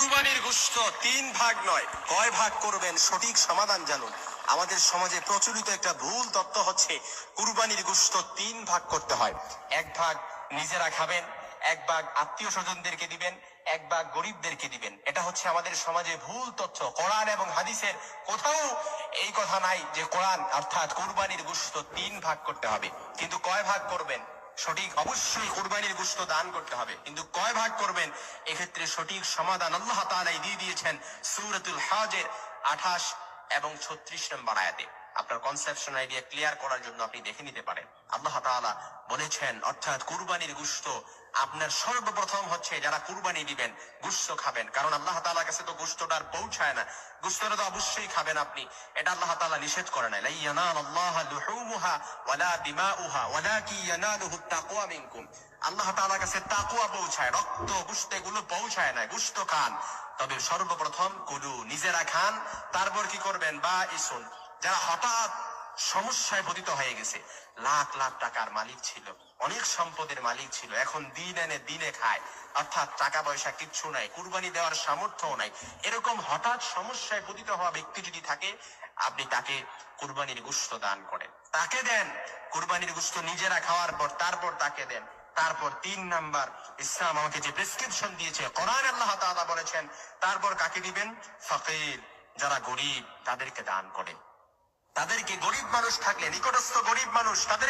কুরবানির গোশত তিন ভাগ নয়, কয় ভাগ করবেন সঠিক সমাধান জানুন। আমাদের সমাজে প্রচলিত একটা ভুল তত্ত্ব হচ্ছে, কুরবানির গোশত তিন ভাগ করতে হয়। এক ভাগ নিজেরা খাবেন, এক ভাগ আত্মীয় স্বজনদেরকে দিবেন, এক ভাগ গরিবদেরকে দিবেন। এটা হচ্ছে আমাদের সমাজে ভুল তথ্য কোরআন এবং হাদিসের কোথাও এই কথা নাই যে কোরআন অর্থাৎ কুরবানির গোশত তিন ভাগ করতে হবে। কিন্তু কয় ভাগ করবেন? সঠিক অবশ্যই কোরবানির গুস্ত দান করতে হবে। কিন্তু কয় ভাগ করবেন? এক্ষেত্রে সঠিক সমাধান আল্লাহ তালাই দিয়ে দিয়েছেন সুরতুল হাজের আঠাশ এবং ছত্রিশ নম্বর আয়াতে। আপনার কনসেপশন আইডিয়া ক্লিয়ার করার জন্য আপনি দেখে নিতে পারেন। আল্লাহ তাআলা বলেছেন, অর্থাৎ কুরবানির গোশত আপনার সর্বপ্রথম হচ্ছে যারা কুরবানি দিবেন গোশত খাবেন। কারণ আল্লাহ তাআলার কাছে তো গোশতটা আর পৌঁছায় না। গোশতটা তো অবশ্যই খাবেন আপনি। এটা আল্লাহ তাআলা নিষেধ করে নাই। লা ইয়ানালাল্লাহ লুহুমুহা ওয়ালা দিমাউহা ওয়ালাকি ইয়ানালুহু তাকওয়া মিনকুম। আল্লাহ তাআলার কাছে তাকওয়া পৌঁছায়, রক্ত গোশত এগুলো পৌঁছায় না। গোশত খান। তবে সর্বপ্রথম কুলু নিজেরা খান, তারপর কি করবেন? বা ইসুন যারা হঠাৎ সমস্যায় পতিত হয়ে গেছে, লাখ লাখ টাকার মালিক ছিল, অনেক সম্পদের মালিক ছিল, এখন দিন এনে দিনে খায়, অর্থাৎ টাকা পয়সা কিচ্ছু নাই, কুরবানি দেওয়ার সামর্থ্য নাই। এরকম হঠাৎ সমস্যায় পতিত হওয়া ব্যক্তি যদি থাকে, আপনি তাকে কুরবানির গুস্ত দান করেন। তাকে দেন, কুরবানির গুস্ত নিজেরা খাওয়ার পর তারপর তাকে দেন। তারপর তিন নাম্বার, ইসলাম আমাকে যে প্রেসক্রিপশন দিয়েছে, কোরআন আল্লাহ তাআলা বলেছেন, তারপর কাকে দিবেন? ফকির, যারা গরিব, তাদেরকে দান করেন। তাদেরকে গরিব মানুষ থাকলে নিকটস্থ গরিব মানুষ তাদের